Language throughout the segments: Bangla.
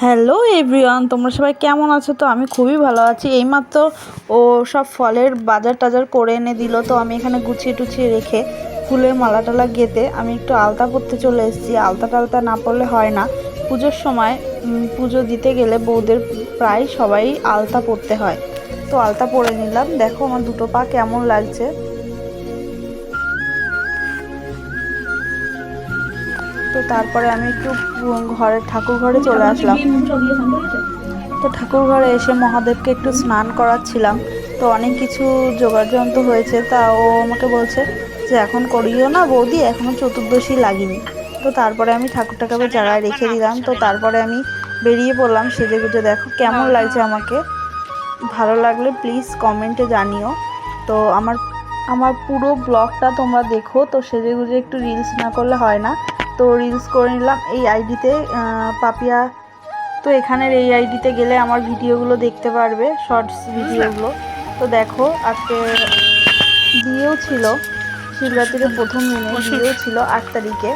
হ্যালো এভরিওয়ান তোমরা সবাই কেমন আছো? তো আমি খুবই ভালো আছি। এইমাত্র ও সব ফলের বাজার টাজার করে এনে দিল। তো আমি এখানে গুছিয়ে টুছিয়ে রেখে ফুলের মালা টালা গেতে আমি একটু আলতা পরতে চলে এসেছি। আলতা টালতা না পরলে হয় না। পুজোর সময় পুজো দিতে গেলে বউদের প্রায় সবাই আলতা পরতে হয়। তো আলতা পরে নিলাম। দেখো আমার দুটো পা কেমন লাগছে। তো তারপরে আমি একটু ঘরে ঠাকুর ঘরে চলে আসলাম। তো ঠাকুর ঘরে এসে মহাদেবকে একটু স্নান করাচ্ছিলাম। তো অনেক কিছু জোগাড় যন্ত্র হয়েছে। তা ও আমাকে বলছে যে, এখন করিও না বৌদি এখনও চতুর্দশী লাগেনি। তো তারপরে আমি ঠাকুর ঠাকুরের জায়গায় রেখে দিলাম। তো তারপরে আমি বেরিয়ে পড়লাম সেজে গুজে। দেখো কেমন লাগছে আমাকে। ভালো লাগলে প্লিজ কমেন্টে জানিও। তো আমার আমার পুরো ব্লগটা তোমরা দেখো। তো সেজে গুজে একটু রিলস না করলে হয় না। তো রিলস করে নিলাম। এই আইডিতে পাপিয়া, তো এখানের এই আইডিতে গেলে আমার ভিডিওগুলো দেখতে পারবে শর্টস ভিডিওগুলো। তো দেখো, আজকে বিয়েও ছিল, শিবরাত্রির প্রথম দিনে বিয়েও ছিল আট তারিখে।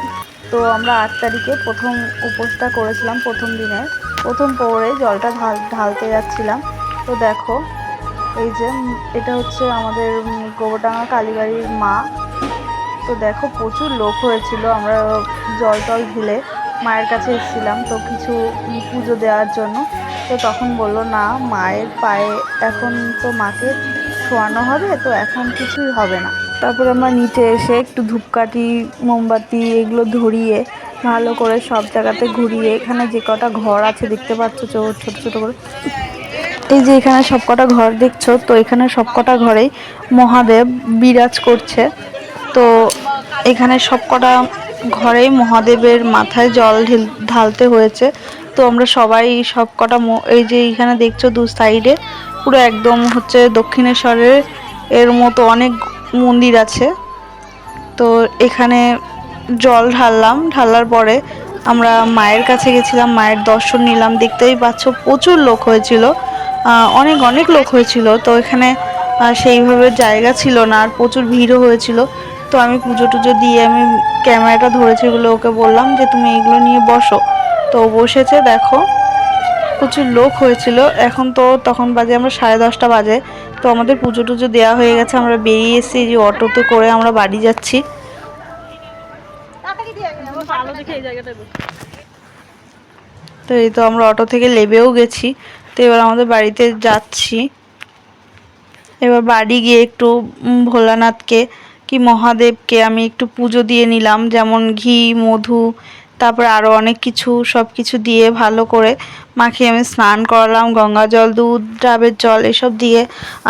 তো আমরা আট তারিখে প্রথম উপোসটা করেছিলাম প্রথম দিনে। প্রথম পরে জলটা ঢাল, ঢালতে যাচ্ছিলাম। তো দেখো, এই যে এটা হচ্ছে আমাদের গোবরডাঙ্গা কালীবাড়ির মা। তো দেখো, প্রচুর লোক হয়েছিল। আমরা জল টল ঢেলে মায়ের কাছে এসেছিলাম তো কিছু পুজো দেওয়ার জন্য। তো তখন বলল, না, মায়ের পায়ে এখন তো মাকে শোয়ানো হবে, তো এখন কিছুই হবে না। তারপরে আমরা নিচে এসে একটু ধূপকাঠি, মোমবাতি এগুলো ধরিয়ে, ভালো করে সব জায়গাতে ঘুরিয়ে, এখানে যে কটা ঘর আছে দেখতে পাচ্ছ ছোট ছোট করে। এই যে এখানে সবকটা ঘর দেখছ, তো এখানে সবকটা ঘরেই মহাদেব বিরাজ করছে। তো এখানে সবকটা ঘরেই মহাদেবের মাথায় জল ঢেল- ঢালতে হয়েছে। তো আমরা সবাই সবকটা ম- এই যে এখানে দেখছ দু সাইডে, পুরো একদম হচ্ছে দক্ষিণেশ্বরের এর মতো অনেক মন্দির আছে। তো এখানে জল ঢাললাম, ঢালার পরে আমরা মায়ের কাছে গেছিলাম, মায়ের দর্শন নিলাম। দেখতেই পাচ্ছ প্রচুর লোক হয়েছিল অনেক অনেক লোক হয়েছিল। তো এখানে সেইভাবে জায়গা ছিল না, আর প্রচুর ভিড়ও হয়েছিল। তো আমি পুজো টুজো দিয়ে আমি ক্যামেরাটা ধরেছি বলে ওকে বললাম যে তুমি এগুলো নিয়ে বসো। তো বসেছে দেখো। প্রচুর লোক হয়েছিল। এখন তো তখন বাজে আমরা সাড়ে দশটা বাজে। তো আমাদের পুজো টুজো দেওয়া হয়ে গেছে আমরা বেরিয়ে এসেছি যে অটোতে করে আমরা বাড়ি যাচ্ছি। তো এই তো আমরা অটো থেকে লেবেও গেছি। তো এবার আমাদের বাড়িতে যাচ্ছি। এবার বাড়ি গিয়ে একটু ভোলানাথকে কি মহাদেবকে আমি একটু পুজো দিয়ে নিলাম, যেমন ঘি, মধু, তারপর আরও অনেক কিছু সব কিছু দিয়ে ভালো করে মাখিয়ে আমি স্নান করালাম, গঙ্গা জল, দুধ, ডাবের জল, এসব দিয়ে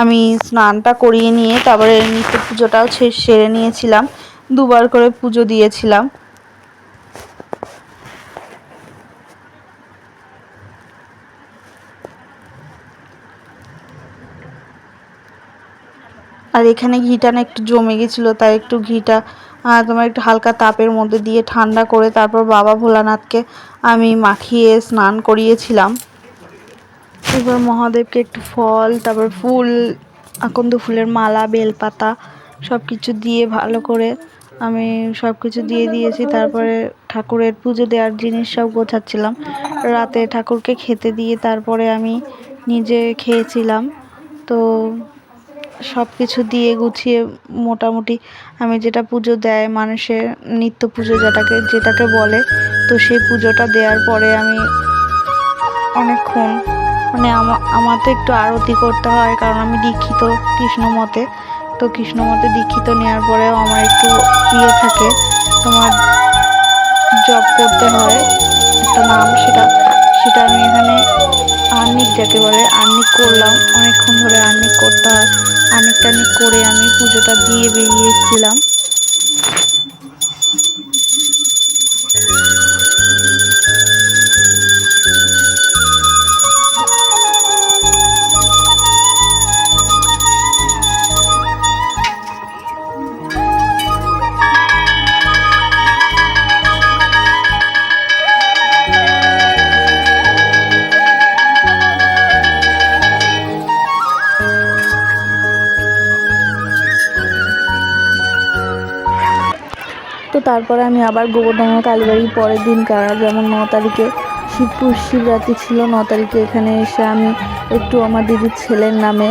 আমি স্নানটা করিয়ে নিয়ে তারপরে নিত্য পুজোটাও সেরে নিয়েছিলাম, দুবার করে পুজো দিয়েছিলাম। আর এখানে ঘিটা না একটু জমে গেছিল, তাই একটু ঘিটা তোমার একটু হালকা তাপের মধ্যে দিয়ে ঠান্ডা করে তারপর বাবা ভোলানাথকে আমি মাখিয়ে স্নান করিয়েছিলাম। এবার মহাদেবকে একটু ফল, তারপর ফুল, আকন্দ ফুলের মালা, বেলপাতা সব কিছু দিয়ে ভালো করে আমি সব কিছু দিয়ে দিয়েছি। তারপরে ঠাকুরের পুজো দেওয়ার জিনিস সব গোছাচ্ছিলাম। রাতে ঠাকুরকে খেতে দিয়ে তারপরে আমি নিজে খেয়েছিলাম। তো সব কিছু দিয়ে গুছিয়ে মোটামুটি আমি যেটা পুজো দেয় মানুষের নিত্য পুজো যেটাকে যেটাকে বলে, তো সেই পুজোটা দেওয়ার পরে আমি অনেকক্ষণ মানে আমা- আমার তো একটু আরতি করতে হয় কারণ আমি দীক্ষিত কৃষ্ণ মতে। তো কৃষ্ণ মতে দীক্ষিত নেওয়ার পরেও আমার একটু ইয়ে থাকে, তোমার জব করতে হয়। একটা নাম সেটা সেটা আমি এখানে আর্নিক যাকে বলে আর্নিক করলাম। অনেকক্ষণ ধরে আর্নিক করতে হয়। আর্নিক টার্নিক করে আমি পুজোটা দিয়ে বেরিয়ে তো তারপরে আমি আবার গোবরডাঙ্গা কালীবাড়ির পরের দিন কারা যেমন ন তারিখে শিবপুর শিবরাত্রি ছিল, ন তারিখে এখানে এসে আমি একটু আমার দিদির ছেলের নামে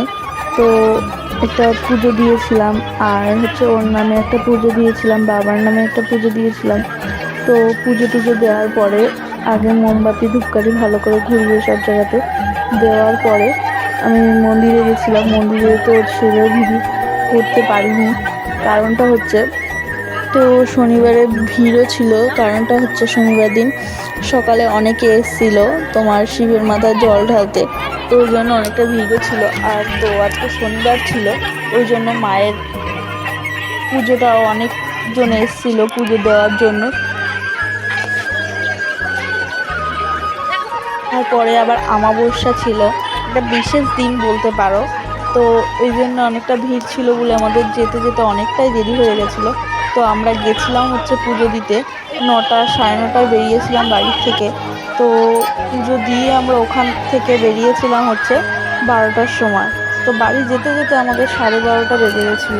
তো একটা পুজো দিয়েছিলাম। আর হচ্ছে ওর নামে একটা পুজো দিয়েছিলাম, বাবার নামে একটা পুজো দিয়েছিলাম। তো পুজো টুজো দেওয়ার পরে আগে মোমবাতি, ধূপকাঠি ভালো করে ঘুরিয়ে সব জায়গাতে দেওয়ার পরে আমি মন্দিরে গেছিলাম। মন্দিরে তো সেভাবে ভিড় করতে পারিনি। কারণটা হচ্ছে তো শনিবারে ভিড়ও ছিল, কারণটা হচ্ছে শনিবার দিন সকালে অনেকে এসেছিল তোমার শিবের মাথায় জল ঢালতে। তো ওই জন্য অনেকটা ভিড়ও ছিল। আর তো আজকে শনিবার ছিল, ওই জন্য মায়ের পুজোটাও অনেকজন এসেছিল পুজো দেওয়ার জন্য। তারপরে আবার আমাবস্যা ছিল। একটা বিশেষ দিন বলতে পারো। তো ওই জন্য অনেকটা ভিড় ছিল বলে আমাদের যেতে যেতে অনেকটাই দেরি হয়ে গেছিল। তো আমরা গেছিলাম হচ্ছে পুজো দিতে। নটা, সাড়ে নটায় বেরিয়েছিলাম বাড়ির থেকে। তো পুজো দিয়ে আমরা ওখান থেকে বেরিয়েছিলাম হচ্ছে বারোটার সময়। তো বাড়ি যেতে যেতে আমাদের সাড়ে বারোটা বেজে গেছিল।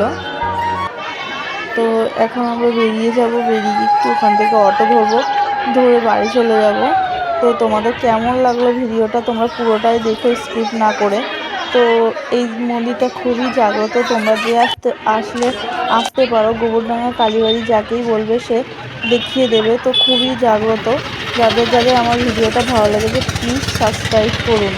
তো এখন আমরা বেরিয়ে যাব, বেরিয়ে একটু ওখান থেকে অটো ধরবো, ধরে বাড়ি চলে যাব। তো তোমাদের কেমন লাগল ভিডিওটা তোমরা পুরোটাই দেখো, স্কিপ না করে। তো এই মন্দিরটা খুবই জাগ্রত। তোমরা যে আসতে, আসলে আসতে পারো গোবরডাঙ্গা কালীবাড়ি যাকেই বলবে সে দেখিয়ে দেবে। তো খুবই জাগ্রত। যাদের যাদের আমার ভিডিওটা ভালো লেগেছে প্লিজ সাবস্ক্রাইব করুন।